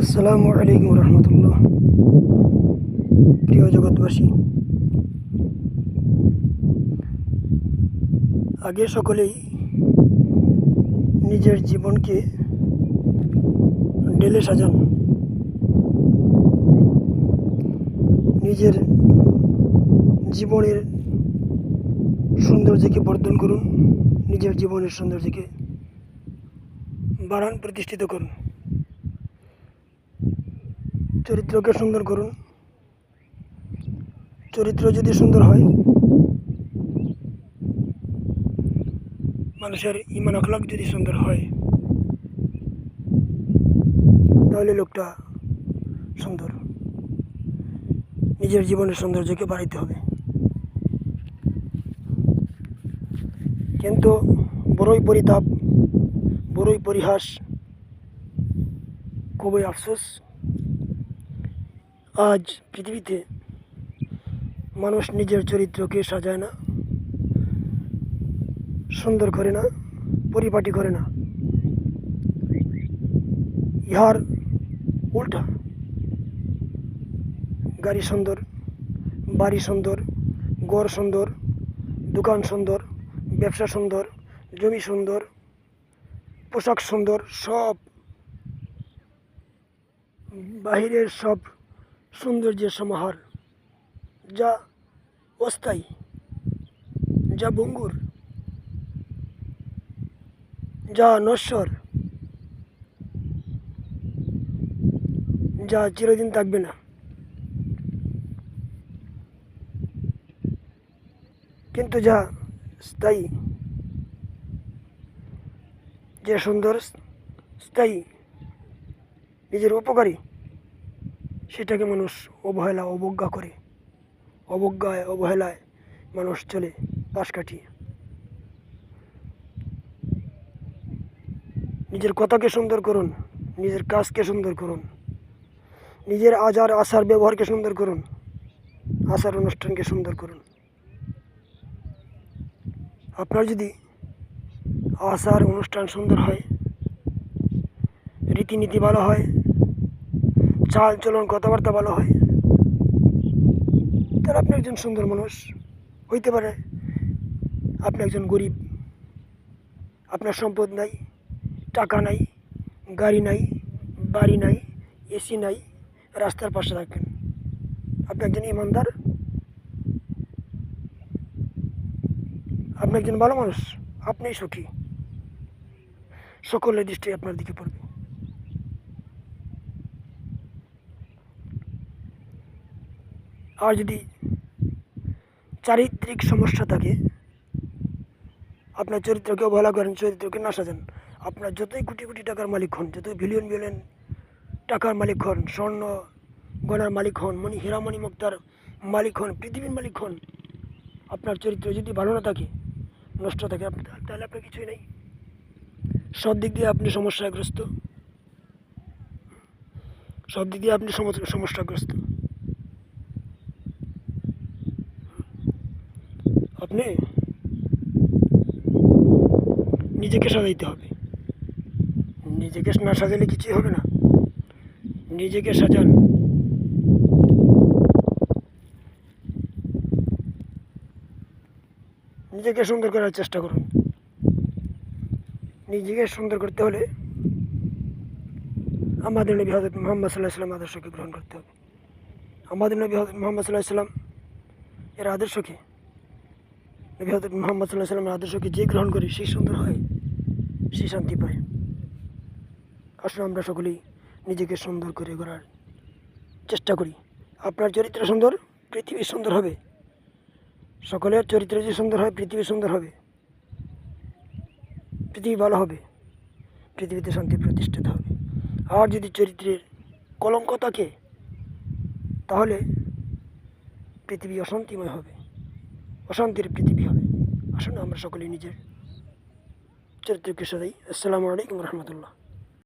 আসসালামু আলাইকুম রহমতুল্লাহ। প্রিয় জগৎবাসী, আগে সকলেই নিজের জীবনকে ডেলে সাজান। নিজের জীবনের সৌন্দর্যকে বর্ধন করুন, নিজের জীবনের সৌন্দর্যকে বাড়ান, প্রতিষ্ঠিত করুন। চরিত্রকে সুন্দর করুন। চরিত্র যদি সুন্দর হয়, মানুষের ইমান আখলাক যদি সুন্দর হয়, তাহলে লোকটা সুন্দর। নিজের জীবনের সৌন্দর্যকে বাড়াইতে হবে। কিন্তু বড়ই পরিতাপ, বড়ই পরিহাস, খুবই আফসোস। আজ পৃথিবীতে মানুষ নিজের চরিত্রকে সাজায় না, সুন্দর করে না, পরিপাটি করে না। ইহার উল্টা। গাড়ি সুন্দর, বাড়ি সুন্দর গড় সুন্দর, দোকান সুন্দর, ব্যবসা সুন্দর, জমি সুন্দর, পোশাক সুন্দর, সব বাহিরের সব সৌন্দর্যের সমাহার, যা অস্থায়ী, যা বঙ্গুর যা নশ্বর, যা চিরদিন থাকবে না। কিন্তু যা স্থায়ী, যে সুন্দর স্থায়ী, নিজের উপকারী সেটাকে মানুষ অবহেলা, অবজ্ঞা করে। অবজ্ঞায়, অবহেলায় মানুষ চলে পাশ কাটিয়ে। নিজের কথাকে সুন্দর করুন, নিজের কাজকে সুন্দর করুন, নিজের আচার আচার, ব্যবহারকে সুন্দর করুন, আচার অনুষ্ঠানকে সুন্দর করুন। আপনার যদি আচার অনুষ্ঠান সুন্দর হয়, রীতিনীতি ভালো হয় চাল চলন কথাবার্তা ভালো হয়, তার আপনি একজন সুন্দর মানুষ। হইতে পারে আপনি একজন গরিব। আপনার সম্পদ নাই, টাকা নাই, গাড়ি নাই, বাড়ি নাই, এসি নাই, রাস্তার পাশে থাকেন। আপনি একজন ইমানদার। আপনি একজন ভালো মানুষ, আপনিই সুখী। সকলের দৃষ্টি আপনার দিকে পড়বে। আর যদি চারিত্রিক সমস্যা থাকে, আপনার চরিত্রকে অবহেলা করেন, চরিত্রকে না সাজান। আপনার যতই কোটি কোটি টাকার মালিক হন, যতই বিলিয়ন বিলিয়ন টাকার মালিক হন, স্বর্ণ গয়নার মালিক হন, মণি হীরামণি মুক্তার মালিক হন, পৃথিবীর মালিক হন, আপনার চরিত্র যদি ভালো না থাকে, নষ্ট থাকে তাহলে আপনার কিছুই নেই। সব দিক দিয়ে আপনি সমস্যাগ্রস্ত। সব দিক দিয়ে আপনি সমস্যা- সমস্যাগ্রস্ত। আপনি নিজেকে সাজাইতে হবে। নিজেকে না সাজালে কিছুই হবে না। নিজেকে সাজান। নিজেকে সুন্দর করার চেষ্টা করুন। নিজেকে সুন্দর করতে হলে আমাদের নবী হজরত মোহাম্মদ সাল্লাহ সাল্লাম আদর্শকে গ্রহণ করতে হবে। আমাদের নবী হজরত মোহাম্মদ সাল্লাহ সাল্লাম এর আদর্শকে নবী হজরত মোহাম্মদ সাল্লাহ সাল্লামের আদর্শকে যে গ্রহণ করে, সেই সুন্দর হয় সে শান্তি পায় আসলে আমরা সকলেই নিজেকে সুন্দর করে গড়ার চেষ্টা করি। আপনার চরিত্র সুন্দর, পৃথিবী সুন্দর হবে। সকলের চরিত্র যে সুন্দর হয়, পৃথিবী সুন্দর হবে। পৃথিবী ভালো হবে। পৃথিবীতে শান্তি প্রতিষ্ঠিত হবে। আর যদি চরিত্রের কলঙ্ক থাকে তাহলে পৃথিবী অশান্তিময় হবে। অশান্তির পৃথিবী হবে। আসুন আমরা সকলেই নিজের চরিত্রকে সাজাই। আসসালামু আলাইকুম রহমতুল্লাহ।